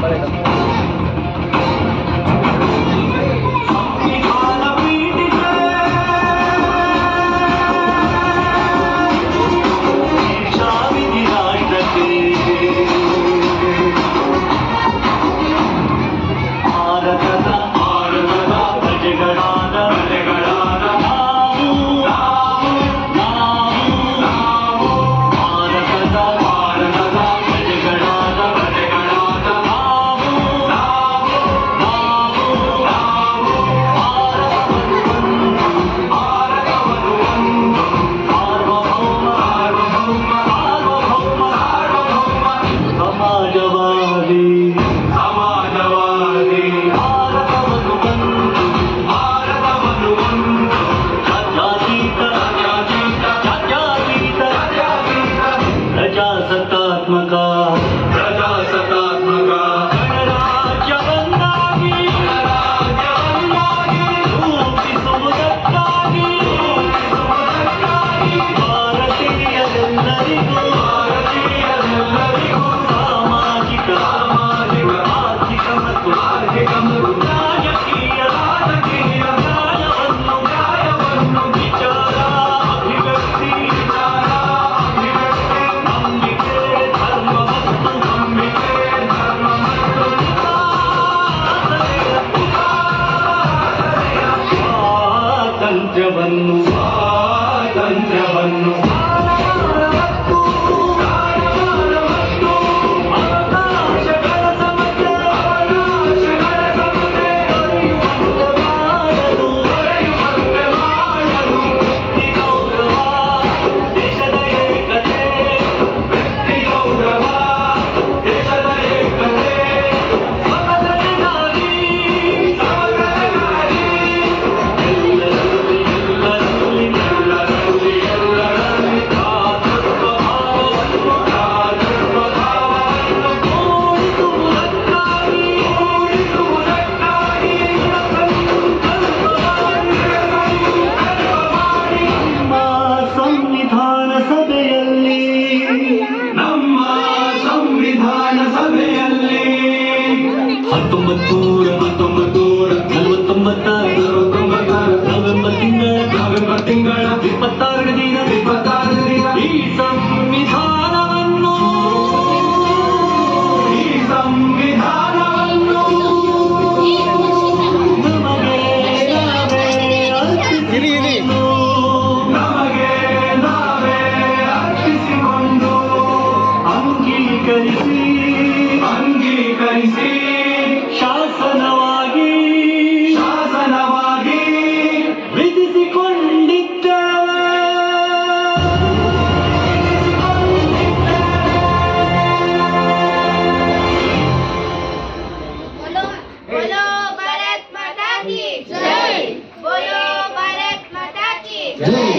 Valeu. ರಾಜ್ಯವನ್ನು ಸ್ವಾತಂತ್ರ್ಯವನ್ನು. ತೊಂಬತ್ತೂರ ತೊಂಬತ್ತೂರ ನಲವತ್ತೊಂಬತ್ತಾರು ನಲವತ್ತೊಂಬತ್ತಾರು November ತಿಂಗಳ ನವೆಂಬರ್ ತಿಂಗಳ ಇಪ್ಪತ್ತಾರನೇ দুই